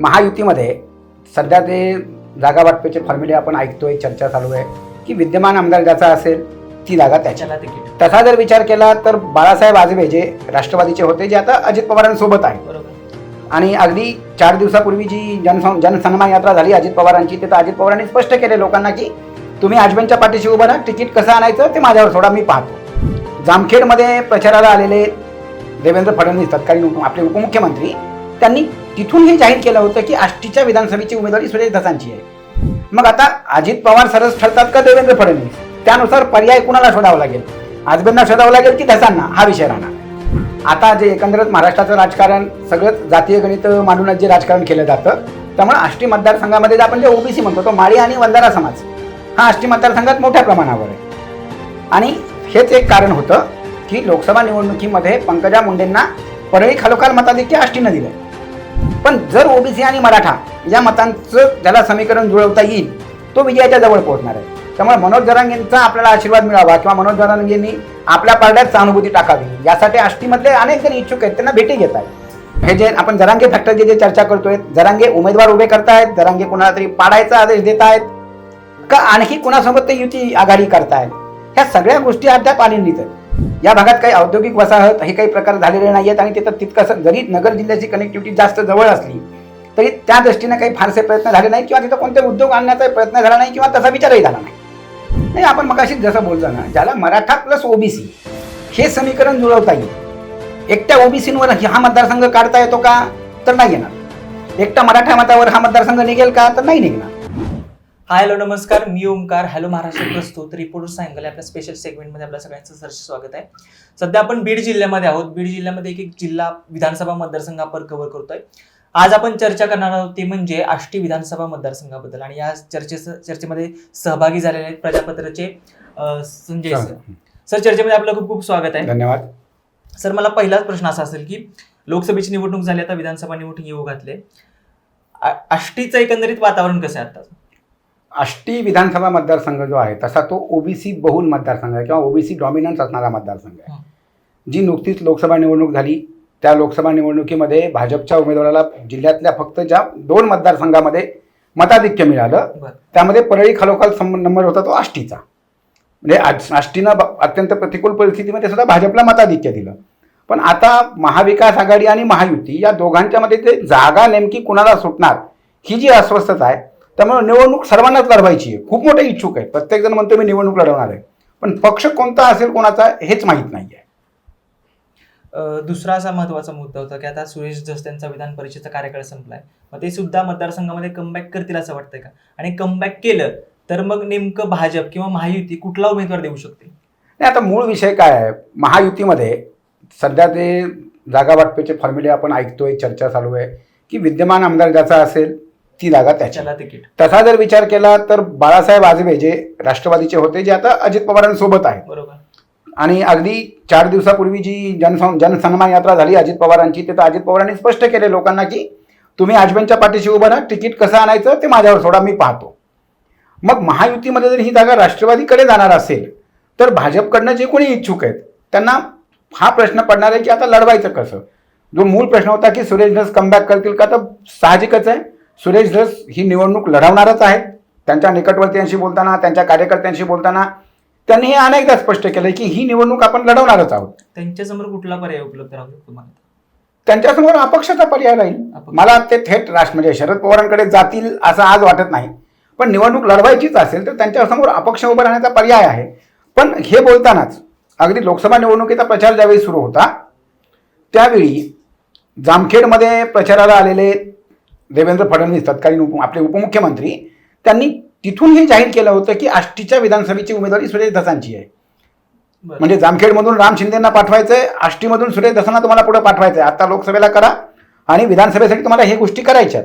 महायुतीमध्ये सध्या ते जागा वाटपेचे फॉर्म्युले आपण ऐकतोय चर्चा चालू आहे की विद्यमान आमदार ज्याचा असेल ती जागा त्याची. त्याला तिकीट तसा जर विचार केला तर बाळासाहेब आजबे जे राष्ट्रवादीचे होते जे आता अजित पवारांसोबत आहे बरोबर. आणि अगदी चार दिवसापूर्वी जी जन जनसन्मान यात्रा झाली अजित पवारांची तिथं अजित पवारांनी स्पष्ट केले लोकांना की तुम्ही आजबेंच्या पाठीशी उभं राहा तिकीट कसं आणायचं ते माझ्यावर सोडा मी पाहतो. जामखेडमध्ये प्रचाराला आलेले देवेंद्र फडणवीस तत्कालीन आपले उपमुख्यमंत्री त्यांनी तिथून हे जाहीर केलं होतं की आष्टीच्या विधानसभेची उमेदवारी सुरेश धसांची आहे. मग आता अजित पवार सरस ठरतात का देवेंद्र फडणवीस? त्यानुसार पर्याय कुणाला शोधावा लागेल? आजबेंना शोधावं लागेल की धसांना हा विषय राहणार. आता जे एकंदरीत महाराष्ट्राचं राजकारण सगळंच जातीय गणित मांडूनच जे राजकारण केलं जातं त्यामुळे आष्टी मतदारसंघामध्ये जे आपण जे ओबीसी म्हणतो तो माळी आणि वंधारा समाज हा आष्टी मतदारसंघात मोठ्या प्रमाणावर आहे. आणि हेच एक कारण होतं की लोकसभा निवडणुकीमध्ये पंकजा मुंडेंना परळी खालोखाल मताधिक्य आष्टीनं दिलं. पण जर ओबीसी आणि मराठा या मतांचं ज्याला समीकरण जुळवता येईल तो विजयाच्या जवळ पोहोचणार आहे. त्यामुळे मनोज जरांगेंचा आपल्याला आशीर्वाद मिळावा किंवा मनोज जरांगेंनी आपल्या पारड्यात सहानुभूती टाकावी. यासाठी आष्टीमधले अनेक जण इच्छुक आहेत त्यांना भेटी घेत आहेत. हे जे आपण जरांगे फॅक्टरची जे चर्चा करतोय जरांगे उमेदवार उभे करतायत जरांगे कुणाला तरी पाडायचा आदेश देत आहेत का आणखी कुणासोबत ते युती आघाडी करतायत? ह्या सगळ्या गोष्टी अद्याप आलेलीच आहेत. या भागात काही औद्योगिक वसाहत हे काही प्रकार झालेले नाही आहेत आणि तिथं तितकंसं जरी नगर जिल्ह्याची कनेक्टिव्हिटी जास्त जवळ असली तरी त्या दृष्टीने काही फारसे प्रयत्न झाले नाही किंवा तिथं कोणते उद्योग आणण्याचा प्रयत्न झाला नाही किंवा तसा विचारही झाला नाही. नाही आपण मग जसं बोललो ना ज्याला मराठा प्लस ओबीसी हे समीकरण जुळवता येईल. एकट्या ओबीसींवर हा मतदारसंघ काढता येतो का? तर नाही येणार. एकटा मराठा मतावर हा मतदारसंघ निघेल का? तर नाही निघणार. हाय हॅलो नमस्कार. मी ओमकार हॅलो महाराष्ट्र प्रस्तुत. रिपोर्टर सांगल आपल्या स्पेशल सेगमेंटमध्ये आपल्या सगळ्यांचं सहर्ष स्वागत आहे. सध्या आपण बीड जिल्ह्यामध्ये आहोत. बीड जिल्ह्यामध्ये एक एक जिल्हा विधानसभा मतदारसंघ आपण कव्हर करतोय. आज आपण चर्चा करणार आहोत ते म्हणजे आष्टी विधानसभा मतदारसंघाबद्दल आणि या चर्चे चर्चेमध्ये सहभागी झालेले आहेत प्रजापत्रचे संजय सर. सर चर्चेमध्ये आपलं खूप खूप स्वागत आहे. धन्यवाद. सर मला पहिलाच प्रश्न असा असेल की लोकसभेची निवडणूक झाली आता विधानसभा निवडणूक येऊ घातले. आष्टीचं एकंदरीत वातावरण कसं आहे आता आष्टी विधानसभा मतदारसंघ जो आहे तसा तो ओबीसी बहुल मतदारसंघ आहे किंवा ओबीसी डॉमिनन्स असणारा मतदारसंघ आहे. जी नुकतीच लोकसभा निवडणूक झाली त्या लोकसभा निवडणुकीमध्ये भाजपच्या उमेदवाराला जिल्ह्यातल्या फक्त ज्या दोन मतदारसंघामध्ये मताधिक्य मिळालं त्यामध्ये परळी खालोखाल नंबर होता तो आष्टीचा. म्हणजे आज- आष्टीनं अत्यंत प्रतिकूल परिस्थितीमध्ये सुद्धा भाजपला मताधिक्य दिलं. पण आता महाविकास आघाडी आणि महायुती या दोघांच्या मध्ये ते जागा नेमकी कुणाला सुटणार ही जी अस्वस्थता आहे त्यामुळे निवडणूक सर्वांनाच लढवायची आहे. खूप मोठे इच्छुक आहेत. प्रत्येक जण म्हणतो मी निवडणूक लढवणार आहे. पण पक्ष कोणता असेल कोणाचा हेच माहीत नाही आहे दुसरा असा महत्त्वाचा मुद्दा होता की आता सुरेश धस त्यांचा विधान परिषदेचा कार्यकाळ संपलाय. मग ते सुद्धा मतदारसंघामध्ये कमबॅक करतील असं वाटतंय का? आणि कमबॅक केलं तर मग नेमकं भाजप किंवा महायुती कुठला उमेदवार देऊ शकते? नाही आता मूळ विषय काय आहे? महायुतीमध्ये सध्या ते जागा वाटपेचे फॉर्म्युले आपण ऐकतोय चर्चा चालू आहे की विद्यमान आमदार ज्याचा असेल ती जागा त्याची त्याला तिकीट. तसा जर विचार केला तर बाळासाहेब आजबे जे राष्ट्रवादीचे होते जे आता अजित पवारांसोबत आहेत. बरोबर. आणि अगदी चार दिवसापूर्वी जी जन जनसन्मान यात्रा झाली अजित पवारांची तिथं अजित पवारांनी स्पष्ट केले लोकांना की तुम्ही आजबेंच्या पाठीशी उभं राहा तिकीट कसं आणायचं ते माझ्यावर सोडा मी पाहतो. मग महायुतीमध्ये जर ही जागा राष्ट्रवादीकडे जाणार असेल तर भाजपकडनं जे कोणी इच्छुक आहेत त्यांना हा प्रश्न पडणार आहे की आता लढवायचं कसं? जो मूळ प्रश्न होता की सुरेश धस कमबॅक करतील का तर साहजिकच आहे. सुरेश धस ही निवडणूक लढवणारच आहेत. त्यांच्या निकटवर्तीयांशी बोलताना त्यांच्या कार्यकर्त्यांशी बोलताना त्यांनी हे अनेकदा स्पष्ट केलं की ही निवडणूक आपण लढवणारच आहोत. त्यांच्यासमोर कुठला पर्याय उपलब्ध राहू मला त्यांच्यासमोर अपक्षाचा पर्याय राहील अपक्ष. मला ते थेट राष्ट्र म्हणजे शरद पवारांकडे जातील असं आज वाटत नाही. पण निवडणूक लढवायचीच असेल तर त्यांच्यासमोर अपक्ष उभं राहण्याचा पर्याय आहे. पण हे बोलतानाच अगदी लोकसभा निवडणुकीचा प्रचार ज्यावेळी सुरू होता त्यावेळी जामखेडमध्ये प्रचाराला आलेले देवेंद्र फडणवीस तत्कालीन उप आपले उपमुख्यमंत्री त्यांनी तिथून हे जाहीर केलं होतं की आष्टीच्या विधानसभेची उमेदवारी सुरेश धसांची आहे. म्हणजे जामखेडमधून राम शिंदेना पाठवायचंय आष्टीमधून सुरेश दसांना तुम्हाला पुढे पाठवायचंय. आता लोकसभेला करा आणि विधानसभेसाठी तुम्हाला हे गोष्टी करायच्यात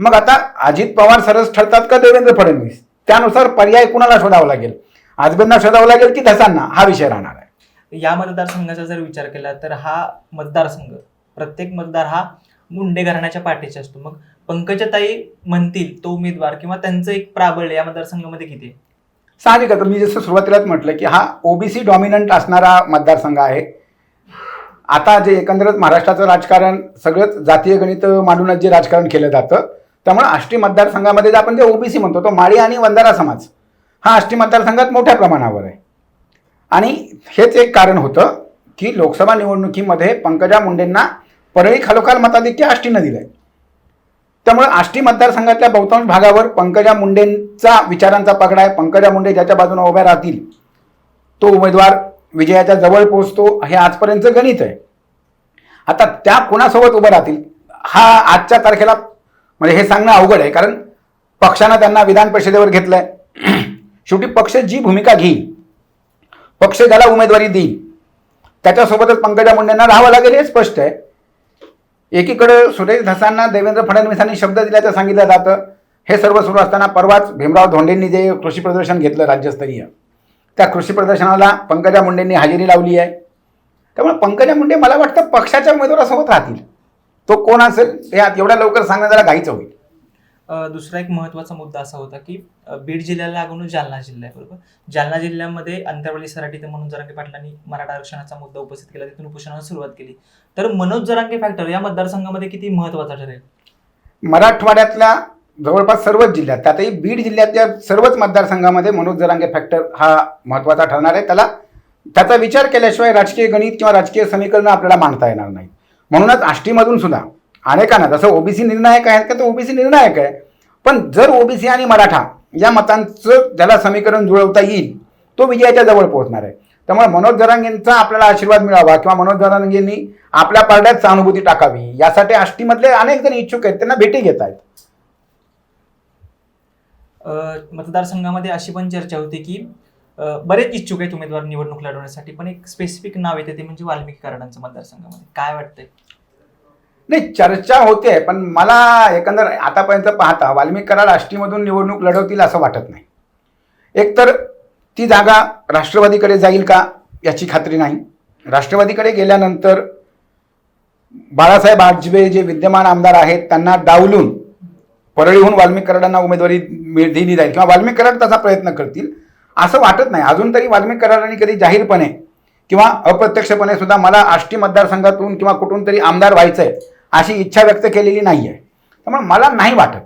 मग आता अजित पवार सरस ठरतात का देवेंद्र फडणवीस? त्यानुसार पर्याय कुणाला शोधावा लागेल? आजबेंना शोधावं लागेल की धसांना? हा विषय राहणार आहे. या मतदारसंघाचा जर विचार केला तर हा मतदारसंघ प्रत्येक मतदार हा मुंडे घराण्याच्या पाठीचे असतो. मग पंकजाताई म्हणतील तो उमेदवार किंवा त्यांचं एक प्राबल्य या मतदारसंघामध्ये किती आहे? साहजिक तर मी जसं सुरुवातीलाच म्हटलं की हा ओबीसी डॉमिनंट असणारा मतदारसंघ आहे. आता जे एकंदरच महाराष्ट्राचं राजकारण सगळंच जातीय गणित मांडूनच जे राजकारण केलं जातं त्यामुळे आष्टी मतदारसंघामध्ये जे आपण जे ओबीसी म्हणतो तो माळी आणि वंधारा समाज हा आष्टी मतदारसंघात मोठ्या प्रमाणावर आहे. आणि हेच एक कारण होतं की लोकसभा निवडणुकीमध्ये पंकजा मुंडेंना परळी खालोखाल मताधिक्य आष्टीनं दिलंय त्यामुळे आष्टी मतदारसंघातल्या बहुतांश भागावर पंकजा मुंडेंचा विचारांचा पगडा आहे. पंकजा मुंडे ज्याच्या बाजूने उभ्या राहतील तो उमेदवार विजयाच्या जवळ पोहोचतो. हे आजपर्यंतचं गणित आहे. आता त्या कोणासोबत उभं राहतील हा आजच्या तारखेला म्हणजे हे सांगणं अवघड आहे. कारण पक्षानं त्यांना विधान परिषदेवर घेतलंय. शेवटी पक्ष जी भूमिका घेईल पक्ष ज्याला उमेदवारी देईल त्याच्यासोबतच पंकजा मुंडेंना राहावं लागेल हे स्पष्ट आहे. एकीकडे सुरेश धसांना देवेंद्र फडणवीसांनी शब्द दिल्याचं सांगितलं जातं. हे सर्व सुरू असताना परवाच भीमराव धोंडेंनी जे कृषी प्रदर्शन घेतलं राज्यस्तरीय त्या कृषी प्रदर्शनाला पंकजा मुंडेंनी हजेरी लावली आहे. त्यामुळे पंकजा मुंडे मला वाटतं पक्षाच्या उमेदवारासोबत राहतील. तो कोण असेल हे एवढ्या लवकर सांगणं जरा घाईचं होईल. दुसरा एक महत्त्वाचा मुद्दा असा होता की बीड जिल्ह्याला लागून जालना जिल्हा आहे बरोबर? जालना जिल्ह्यामध्ये अंतरवली सराटी तर मनोज जरांगे पाटलांनी मराठा आरक्षणाचा मुद्दा उपस्थित केला तिथून उपोषणाला सुरुवात केली. तर मनोज जरांगे फॅक्टर या मतदारसंघामध्ये किती महत्त्वाचा ठरेल? मराठवाड्यातल्या जवळपास सर्वच जिल्ह्यात त्यातही बीड जिल्ह्यातल्या सर्वच मतदारसंघामध्ये मनोज जरांगे फॅक्टर हा महत्त्वाचा ठरणार आहे. त्याला त्याचा विचार केल्याशिवाय राजकीय गणित किंवा राजकीय समीकरणं आपल्याला मांडता येणार नाही म्हणूनच आष्टीमधून सुद्धा अनेकांना जसं ओबीसी निर्णायक आहेत का तर ओबीसी निर्णायक आहे. पण जर ओबीसी आणि मराठा या मतांचं ज्याला समीकरण जुळवता येईल तो विजयाच्या जवळ पोहोचणार आहे. त्यामुळे मनोज जरांगेंचा आपल्याला आशीर्वाद मिळावा किंवा मनोज जरांगेंनी आपल्या पारड्यात सहानुभूती टाकावी यासाठी आष्टीमधले अनेक जण इच्छुक आहेत त्यांना भेटी घेत आहेत. मतदारसंघामध्ये अशी पण चर्चा होती की बरेच इच्छुक आहेत उमेदवार निवडणूक लढवण्यासाठी पण एक स्पेसिफिक नाव येते ते म्हणजे वाल्मिकी कराडांचं मतदारसंघामध्ये. काय वाटतंय? नाही चर्चा होते पण मला एकंदर आतापर्यंत पाहता वाल्मिक कराड आष्टीमधून निवडणूक लढवतील असं वाटत नाही. एकतर ती जागा राष्ट्रवादीकडे जाईल का याची खात्री नाही. राष्ट्रवादीकडे गेल्यानंतर बाळासाहेब आजबे जे विद्यमान आमदार आहेत त्यांना डावलून परळीहून वाल्मिक कराडांना उमेदवारी मिळ- दिली जाईल किंवा वाल्मिक कराड तसा प्रयत्न करतील असं वाटत नाही. अजून तरी वाल्मिक कराडांनी कधी जाहीरपणे किंवा अप्रत्यक्षपणे सुद्धा मला आष्टी मतदारसंघातून किंवा कुठून तरी आमदार व्हायचं आहे अशी इच्छा व्यक्त केलेली नाही आहे त्यामुळे मला नाही वाटत.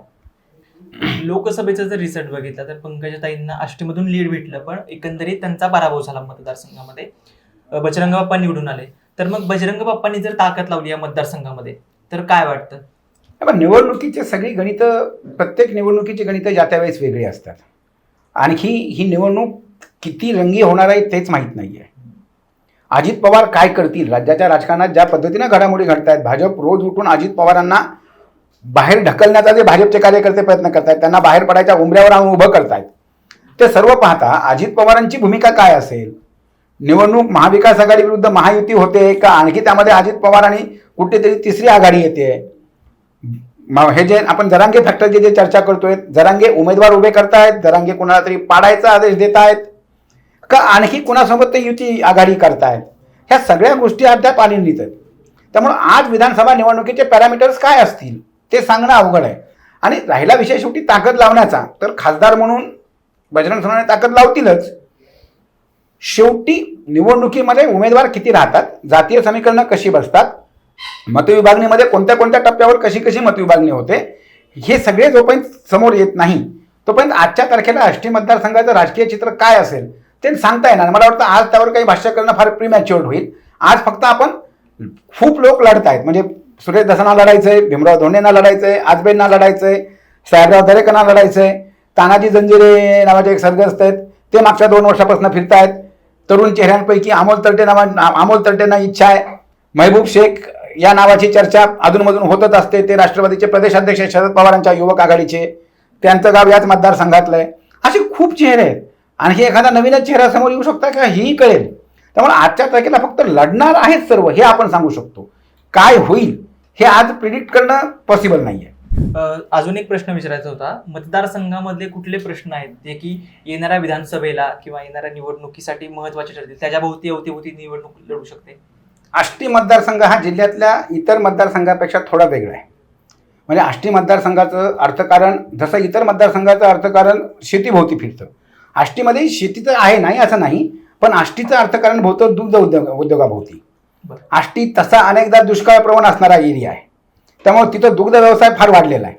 लोकसभेचा जर रिझल्ट बघितला तर पंकजाताईंना आष्टीमधून लीड भेटलं पण एकंदरीत त्यांचा पराभव झाला मतदारसंघामध्ये. बजरंग बाप्पा निवडून आले. तर मग बजरंग बाप्पांनी जर ताकद लावली या मतदारसंघामध्ये तर काय वाटतं? पण निवडणुकीची सगळी गणितं प्रत्येक निवडणुकीची गणितं ज्या त्यावेळेस वेगळी असतात. आणखी ही निवडणूक किती रंगी होणार आहे तेच माहीत नाही आहे अजित पवार काय करतील? राज्याच्या राजकारणात ज्या पद्धतीनं घडामोडी घडत आहेत भाजप रोज उठून अजित पवारांना बाहेर ढकलण्याचा जे भाजपचे कार्यकर्ते प्रयत्न करतायत त्यांना बाहेर पडायच्या उंबऱ्यावर आणून उभं करतायत. ते सर्व पाहता अजित पवारांची भूमिका काय असेल? निवडणूक महाविकास आघाडी विरुद्ध महायुती होते का? आणखी त्यामध्ये अजित पवार आणि कुठेतरी तिसरी आघाडी येते. हे जे आपण जरांगे फॅक्टरची जे चर्चा करतोय जरांगे उमेदवार उभे करतायत जरांगे कुणाला तरी पाडायचा आदेश देत आहेत का आणखी कुणासोबत ते युती आघाडी करतायत ह्या सगळ्या गोष्टी अद्याप आलेलीच आहेत त्यामुळं आज विधानसभा निवडणुकीचे पॅरामीटर्स काय असतील ते सांगणं अवघड आहे. आणि राहिला विषय शेवटी ताकद लावण्याचा तर खासदार म्हणून बजरंग सोनाने ताकद लावतीलच. शेवटी निवडणुकीमध्ये उमेदवार किती राहतात जातीय समीकरणं कशी बसतात मतविभागणीमध्ये कोणत्या कोणत्या टप्प्यावर कशी कशी मतविभागणी होते हे सगळे जोपर्यंत समोर येत नाही तोपर्यंत आजच्या तारखेला आष्टी मतदारसंघाचं राजकीय चित्र काय असेल ते सांगता येणार मला वाटतं आज त्यावर काही भाष्य करणं फार प्रीमॅच्युअर्ड होईल. आज फक्त आपण खूप लोक लढत आहेत म्हणजे सुरेश दसांना आहे भीमराव धोंडेंना लढायचं आहे आजबेंना लढायचं आहे साहेबराव दरेकरांना आहे तानाजी जंजिरे नावाचे एक सर्गस्त आहेत. ते मागच्या दोन वर्षापासून फिरतायत. तरुण चेहऱ्यांपैकी अमोल तरटे नावा अमोल तरटेंना इच्छा आहे. महबूब शेख या नावाची चर्चा अधूनमधून होतच असते. ते राष्ट्रवादीचे प्रदेशाध्यक्ष शरद पवारांच्या युवक आघाडीचे. त्यांचं गाव याच मतदारसंघातलं आहे. असे खूप चेहरे आहेत. आणखी एखादा नवीनच चेहरा समोर येऊ शकता का? हेही कळेल. त्यामुळे आजच्या तारखेला फक्त लढणार आहेत सर्व हे आपण सांगू शकतो. काय होईल हे आज प्रिडिक्ट करणं पॉसिबल नाही आहे अजून एक प्रश्न विचारायचा होता. मतदारसंघामधले कुठले प्रश्न आहेत? जे की येणाऱ्या विधानसभेला किंवा येणाऱ्या निवडणुकीसाठी महत्त्वाचे ठरतील. त्याच्या भोवती अवतीभोवती निवडणूक लढू शकते. आष्टी मतदारसंघ हा जिल्ह्यातल्या इतर मतदारसंघापेक्षा थोडा वेगळा आहे. म्हणजे आष्टी मतदारसंघाचं अर्थकारण जसं इतर मतदारसंघाचं अर्थकारण शेतीभोवती फिरतं. आष्टीमध्ये शेतीचं आहे नाही असं नाही पण आष्टीचं अर्थकारण भोवतं दुग्ध उद्योग उद्योगाभोवती. आष्टी तसा अनेकदा दुष्काळ प्रवण असणारा एरिया आहे. त्यामुळे तिथं दुग्ध व्यवसाय फार वाढलेला आहे.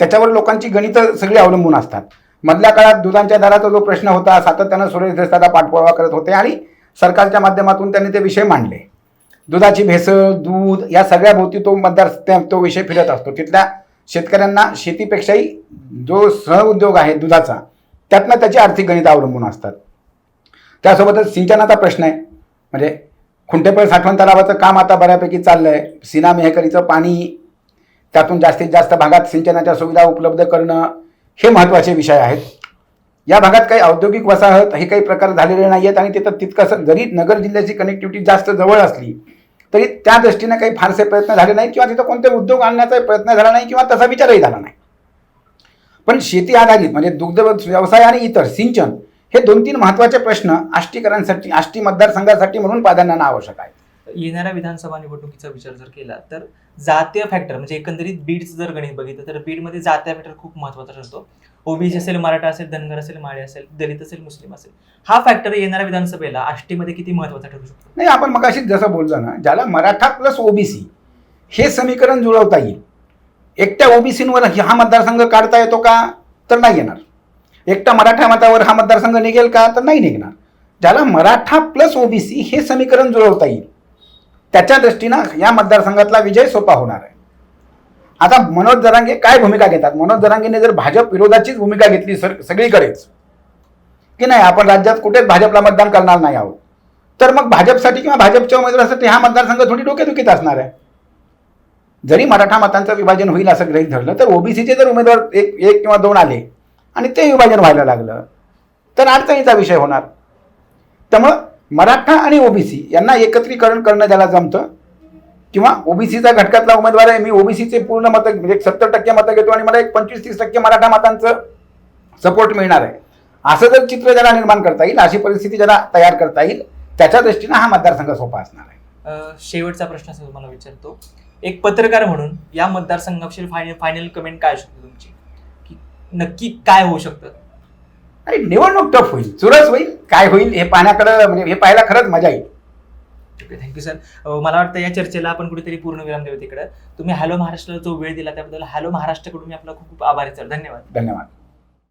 त्याच्यावर लोकांची गणितं सगळी अवलंबून असतात. मधल्या काळात दुधांच्या दराचा जो प्रश्न होता सातत्यानं सुरेश देसाईला पाठपुरावा करत होते आणि सरकारच्या माध्यमातून त्यांनी ते विषय मांडले. दुधाची भेसळ दूध या सगळ्या भोवती तो मतदार तो विषय फिरत असतो. तिथल्या शेतकऱ्यांना शेतीपेक्षाही जो सहउद्योग आहे दुधाचा त्यातनं त्याची आर्थिक गणित अवलंबून असतात. त्यासोबतच सिंचनाचा प्रश्न आहे. म्हणजे खुंटेपळ साठवण तलावाचं काम आता बऱ्यापैकी चाललं आहे सिना मेहकरीचं पाणी त्यातून जास्तीत जास्त भागात सिंचनाच्या सुविधा उपलब्ध करणं हे महत्त्वाचे विषय आहेत. या भागात काही औद्योगिक वसाहत हे काही प्रकार झालेले नाही आहेत आणि तिथं तितकंसं जरी नगर जिल्ह्याची कनेक्टिव्हिटी जास्त जवळ असली तरी त्या दृष्टीने काही फारसे प्रयत्न झाले नाही किंवा तिथं कोणते उद्योग आणण्याचा प्रयत्न झाला नाही किंवा तसा विचारही झाला नाही. पण शेती आधारित म्हणजे दुग्ध व्यवसाय आणि इतर सिंचन हे दोन तीन महत्त्वाचे प्रश्न आष्टीकरांसाठी आष्टी मतदारसंघासाठी म्हणून प्राधान्यानं आवश्यक आहे. येणाऱ्या विधानसभा निवडणुकीचा विचार जर केला तर जातीय फॅक्टर म्हणजे एकंदरीत बीडचं जर गणित बघितलं तर बीडमध्ये जातीय फॅक्टर खूप महत्त्वाचा ठरतो. ओबीसी असेल मराठा असेल धनगर असेल माळे असेल दलित असेल मुस्लिम असेल हा फॅक्टर येणाऱ्या विधानसभेला आष्टीमध्ये किती महत्त्वाचा ठरू शकतो? नाही आपण मगाशीच जसं बोललो ना ज्याला मराठा प्लस ओबीसी हे समीकरण जुळवता येईल एकट्या ओबीसींवर हा मतदारसंघ काढता येतो का? तर नाही येणार. एकट्या मराठा मतावर हा मतदारसंघ निघेल का? तर नाही निघणार. ज्याला मराठा प्लस ओबीसी हे समीकरण जुळवता येईल त्याच्या दृष्टीनं या मतदारसंघातला विजय सोपा होणार आहे. आता मनोज जरांगे काय भूमिका घेतात? मनोज जरांगेने जर भाजप विरोधाचीच भूमिका घेतली सर सगळीकडेच की नाही आपण राज्यात कुठेच भाजपला मतदान करणार नाही आहोत तर मग भाजपसाठी किंवा भाजपच्या उमेदवारासाठी हा मतदारसंघ थोडी डोकेदुखीत असणार आहे. जरी मराठा मतांचं विभाजन होईल असं गृहीत धरलं तर ओबीसीचे जर उमेदवार एक एक किंवा दोन आले आणि ते विभाजन व्हायला लागलं तर अडचणीचा विषय होणार. त्यामुळं मराठा आणि ओबीसी यांना एकत्रीकरण करणं ज्याला जमतं किंवा ओबीसीचा घटकातला उमेदवार आहे मी ओबीसीचे पूर्ण मतं म्हणजे सत्तर टक्के मतं घेतो आणि मला एक पंचवीस तीस टक्के मराठा मतांचं सपोर्ट मिळणार आहे. असं जर चित्र ज्याला निर्माण करता येईल अशी परिस्थिती ज्याला तयार करता येईल त्याच्या दृष्टीनं हा मतदारसंघ सोपा असणार आहे. शेवटचा प्रश्न तुम्हाला विचारतो. एक पत्रकार म्हणून या मतदारसंघाविषयी फायनल फायनल कमेंट काय शकते तुमची? की नक्की काय होऊ शकतं? आणि निवडणूक टफ होईल. चुरस होईल. काय होईल हे पाहण्याकडं म्हणजे हे पाहायला खरंच मजा येईल. ओके थँक्यू सर मला वाटतं या चर्चेला आपण कुठेतरी पूर्ण विराम देऊ तिकडे. तुम्ही हॅलो महाराष्ट्राला जो वेळ दिला त्याबद्दल हॅलो महाराष्ट्राकडून मी आपला खूप खूप आभारी सर धन्यवाद. धन्यवाद.